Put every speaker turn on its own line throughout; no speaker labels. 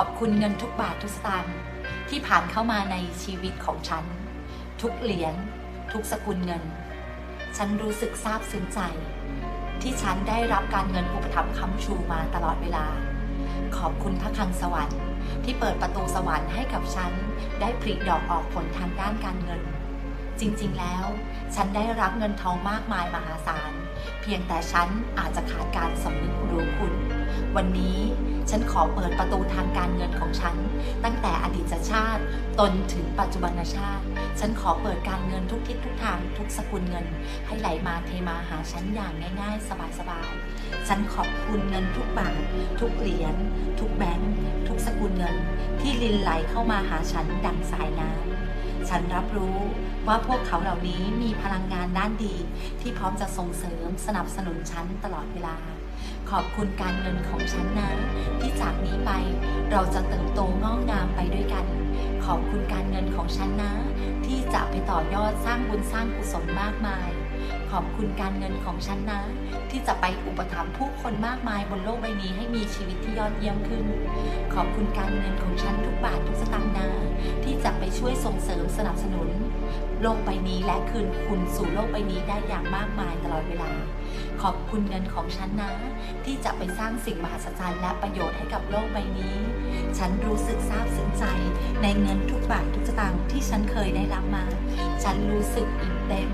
อบคุณเงินทุกบาททุกสตางค์ที่ผ่านเข้ามาในชีวิตของฉัน ทุกเหรียญทุกสกุลเงิน ฉันรู้สึกซาบซึ้งใจ ที่ฉันได้รับการเงินอุปถัมภ์ค้ำชูมาตลอดเวลา ขอบคุณพระคังสวรรค์ที่เปิดประตูสวรรค์ให้กับฉัน ได้ผลิดอกออกผลทางด้านการเงิน จริงๆแล้ว ฉันได้รับเงินทองมากมายมหาศาล เพียงแต่ฉันอาจจะขาดการสำนึกรู้คุณ วันนี้ ฉันขอเปิดประตูทางการเงินของฉัน ตั้งแต่อดีตชาติตนถึงปัจจุบันชาติ ฉันขอเปิดการเงินทุกทิศทุกทางทุกสกุลเงิน ให้ไหลมาเทมาหาฉันอย่างง่ายๆ สบายๆ ฉันขอบคุณเงินทุกบาททุกเหรียญทุกแบงค์ทุกสกุลเงิน ที่ลินไหลเข้ามาหาฉันดังสายน้ำฉันรับรู้ว่าพวกเขาเหล่านี้มีพลังงานด้านดี ที่พร้อมจะส่งเสริมสนับสนุนฉันตลอดเวลา ขอบคุณการเงินของฉันนะ ที่จากนี้ไปเราจะเติบโตงอกงามไปด้วยกัน ขอบคุณการเงินของฉันนะ ที่จะไปต่อยอดสร้างบุญสร้างกุศลมากมาย ขอบคุณการเงินของฉันนะ ที่จะไปอุปถัมภ์ผู้คนมากมายบนโลกใบนี้ให้มีชีวิตที่ยอดเยี่ยมขึ้น ขอบคุณการเงินของฉันทุกบาททุกสตางค์นะ ที่จะไปช่วยส่งเสริมสนับสนุน โลกใบนี้และคืนคุณสู่โลกใบนี้ได้อย่างมากมายตลอดเวลา ขอบคุณเงินของฉันนะ ที่จะไปสร้างสิ่งมหัศจรรย์และประโยชน์ให้กับโลกใบนี้ ฉันรู้สึกซาบซึ้งใจในเงินทุกบาททุกสตางค์ที่ฉันเคยได้รับมา ฉันรู้สึกอิ่มเต็ม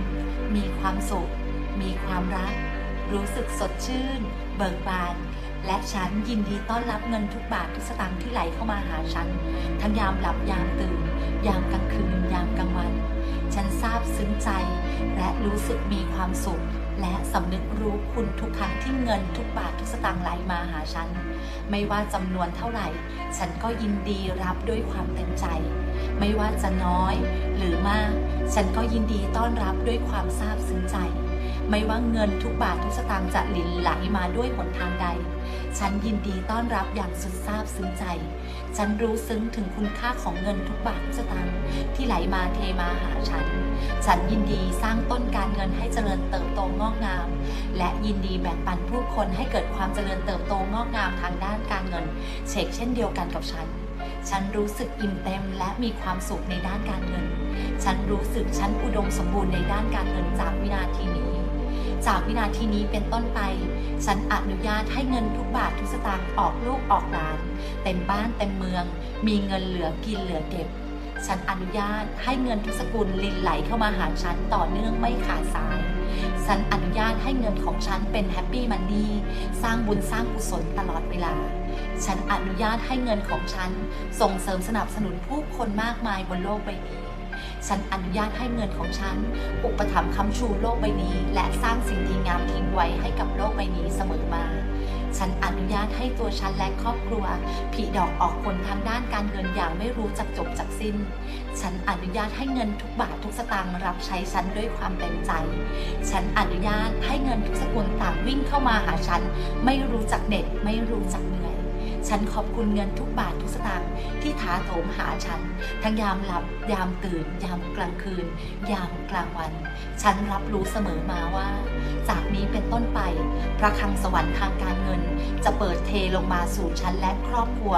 มีความสุข มีความรัก รู้สึกสดชื่น เบิกบาน และฉันยินดีต้อนรับเงินทุกบาททุกสตางค์ที่ไหลเข้ามาหาฉัน ทั้งยามหลับยามตื่น ยามกลางคืน ยามกลางวัน ฉันซาบซึ้งใจ และรู้สึกมีความสุข และสำนึกรู้คุณทุกครั้งที่เงินทุกบาททุกสตางค์ไหลมาหาฉัน ไม่ว่าจำนวนเท่าไหร่ ฉันก็ยินดีรับด้วยความเต็มใจ ไม่ว่าจะน้อยหรือมาก ฉันก็ยินดีต้อนรับด้วยความซาบซึ้งใจ ไม่ว่าเงินทุกบาททุกสตางค์จะหลินไหลมาด้วยหนทางใด ฉันยินดีต้อนรับอย่างสุดซาบซึ้งใจ ฉันรู้ซึ้งถึงคุณค่าของเงินทุกบาททุกสตางค์ที่ไหลมาเทมาหาฉัน ฉันยินดีสร้างต้นการเงินให้เจริญเติบโตงอกงาม และยินดีแบ่งปันผู้คนให้เกิดความเจริญเติบโตงอกงามทางด้านการเงิน เชกเช่นเดียวกันกับฉัน ฉันรู้สึกอิ่มเต็มและมีความสุขในด้านการเงิน ฉันรู้สึกฉันอุดมสมบูรณ์ในด้านการเงินจากวินาทีนี้ จากวินาทีนี้เป็นต้นไป ฉันอนุญาตให้เงินทุกบาททุกสตางค์ออกลูกออกหลาน เต็มบ้านเต็มเมือง มีเงินเหลือกินเหลือเก็บ ฉันอนุญาตให้เงินทุกสกุลลินไหลเข้ามาหาฉันต่อเนื่องไม่ขาดสาย ฉันอนุญาตให้เงินของฉันเป็นแฮปปี้มันนี่สร้างบุญสร้างกุศลตลอดเวลา ฉันอนุญาตให้เงินของฉันส่งเสริมสนับสนุนผู้คนมากมายบนโลกใบนี้ ฉันอนุญาตให้เงินของฉันอุปถัมภ์ค้ำชูโลกใบนี้ และสร้างสิ่งดีงามทิ้งไว้ให้กับโลกใบนี้เสมอมา ฉันอนุญาตให้ตัวฉันและครอบครัวผลิดอกออกผลทางด้านการเงินอย่างไม่รู้จักจบจักสิ้น ฉันอนุญาตให้เงินทุกบาททุกสตางค์รับใช้ฉันด้วยความเต็มใจ ฉันอนุญาตให้เงินทุกสกุลต่างวิ่งเข้ามาหาฉัน ไม่รู้จักเหน็ดไม่รู้จักเหนื่อย ฉันขอบคุณเงินทุกบาททุกสตางค์ที่ถาโถมหาฉัน ทั้งยามหลับ ยามตื่น ยามกลางคืน ยามกลางวัน ฉันรับรู้เสมอมาว่า จากนี้เป็นต้นไป พระคังสวรรค์ทางการเงิน จะเปิดเทลงมาสู่ฉันและครอบครัว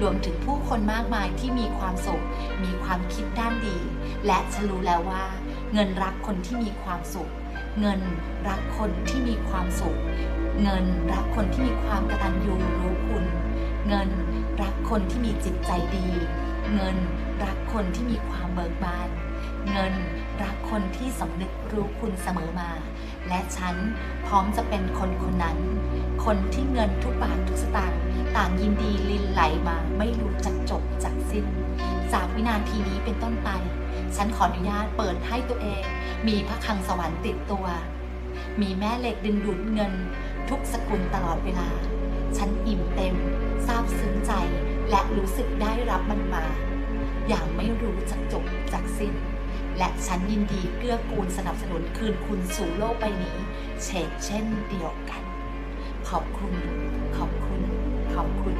รวมถึงผู้คนมากมายที่มีความสุข มีความคิดด้านดี และฉันรู้แล้วว่า เงินรักคนที่มีความสุข เงินรักคนที่มีความสุข เงินรักคนที่มีความกตัญญูรู้คุณ เงินรักคนที่มีจิตใจดี เงินรักคนที่มีความเบิกบาน เงินรักคนที่สำนึกรู้คุณเสมอมา และฉันพร้อมจะเป็นคนคนนั้น คนที่เงินทุกบาททุกสตางค์ต่างยินดีลินไหลมาไม่รู้จักจบจักสิ้น จากวินาทีนี้เป็นต้นไป ฉันขออนุญาตเปิดให้ตัวเอง มีพระคังสวรรค์ติดตัว มีแม่เหล็กดึงดูดเงิน ทุกสกุลตลอดเวลา ฉันอิ่มาบซึ้งใจและรู้สึกได้รับมันมา อย่างไม่รู้จักจบจากสิ้น และฉันยินดีเกื้อกูลสนับสนุนคืนคุณสู่โลกใบนี้ เชกเช่นเดียวกัน ขอบคุณ ขอบคุณ ขอบคุณ